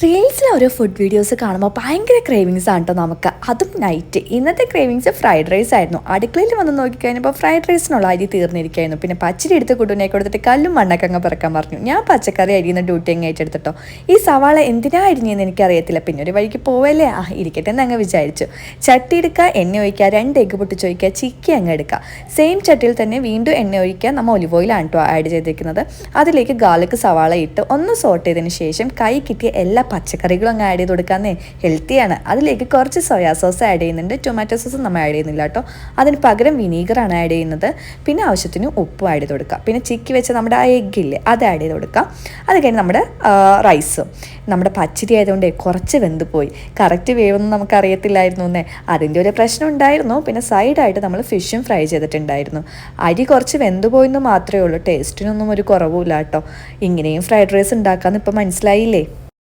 റീൽസിൽ ഓരോ food videos കാണുമ്പോൾ ഭയങ്കര ക്രേവിങ്സ് ആണ് കേട്ടോ നമുക്ക്. അതും നൈറ്റ് ഇന്നത്തെ ക്രേവിങ്സ് ഫ്രൈഡ് റൈസ് ആയിരുന്നു. അടുക്കളയിൽ വന്ന് നോക്കിക്കഴിഞ്ഞപ്പോൾ ഫ്രൈഡ് റൈസിനുള്ള അരി തീർന്നിരിക്കുകയായിരുന്നു. പിന്നെ പച്ചരി എടുത്ത് കുട്ടുനെ കൊടുത്തിട്ട് കല്ലും മണ്ണൊക്കെ അങ്ങ് പിറക്കാൻ പറഞ്ഞു. ഞാൻ പച്ചക്കറി അരിയുന്ന ഡ്യൂട്ടി അങ്ങ് ഏറ്റെടുത്തിട്ടോ. ഈ സവാള എന്തിനാ അരിഞ്ഞെന്ന് എനിക്കറിയത്തില്ല. പിന്നെ ഒരു വഴിക്ക് പോവല്ലേ? ആ ഇരിക്കട്ടെ എന്ന് അങ്ങ് വിചാരിച്ചു. ചട്ടി എടുക്കുക എണ്ണ ഒഴിക്കുക രണ്ട് എഗ്ഗ് പൊട്ടിച്ച് ഒഴിക്കുക ചിക്കി അങ്ങ് എടുക്കുക സെയിം ചട്ടിയിൽ തന്നെ വീണ്ടും എണ്ണ ഒഴിക്കുക നമ്മൾ ഒലിവ് ഓയിലാണ് കേട്ടോ ആഡ് ചെയ്തിരിക്കുന്നത്. അതിലേക്ക് ഗാർലിക് സവാള ഇട്ട് ഒന്ന് സോട്ട് ചെയ്തതിന് ശേഷം കൈ കിട്ടിയ എല്ലാ പച്ചക്കറികളും അങ്ങ് ആഡ് ചെയ്ത് കൊടുക്കാന്നേ ഹെൽത്തിയാണ് അതിലേക്ക് കുറച്ച് സോയാ സോസ് ആഡ് ചെയ്യുന്നുണ്ട്. ടൊമാറ്റോ സോസ് നമ്മൾ ആഡ് ചെയ്യുന്നില്ല കേട്ടോ. അതിന് പകരം വിനീഗറാണ് ആഡ് ചെയ്യുന്നത്. പിന്നെ ആവശ്യത്തിന് ഉപ്പും ആഡ് ചെയ്ത് കൊടുക്കുക പിന്നെ ചിക്കി വെച്ച നമ്മുടെ ആ എഗ്ഗില്ലേ അത് ആഡ് ചെയ്ത് കൊടുക്കുക അത് കഴിഞ്ഞ് നമ്മുടെ റൈസ് നമ്മുടെ പച്ചരി ആയതുകൊണ്ട് കുറച്ച് വെന്ത് പോയി. കറക്റ്റ് വേവൊന്നും നമുക്ക് അറിയത്തില്ലായിരുന്നു എന്നേ. അതിന്റെ ഒരു പ്രശ്നം ഉണ്ടായിരുന്നു. പിന്നെ സൈഡായിട്ട് നമ്മൾ ഫിഷും ഫ്രൈ ചെയ്തിട്ടുണ്ടായിരുന്നു. അരി കുറച്ച് വെന്ത് പോയെന്ന് മാത്രമേ ഉള്ളൂ. ടേസ്റ്റിനൊന്നും ഒരു കുറവുമില്ല കേട്ടോ. ഇങ്ങനെയും ഫ്രൈഡ് റൈസ് ഉണ്ടാക്കാമെന്ന് ഇപ്പം മനസ്സിലായില്ലേ?